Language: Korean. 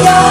안녕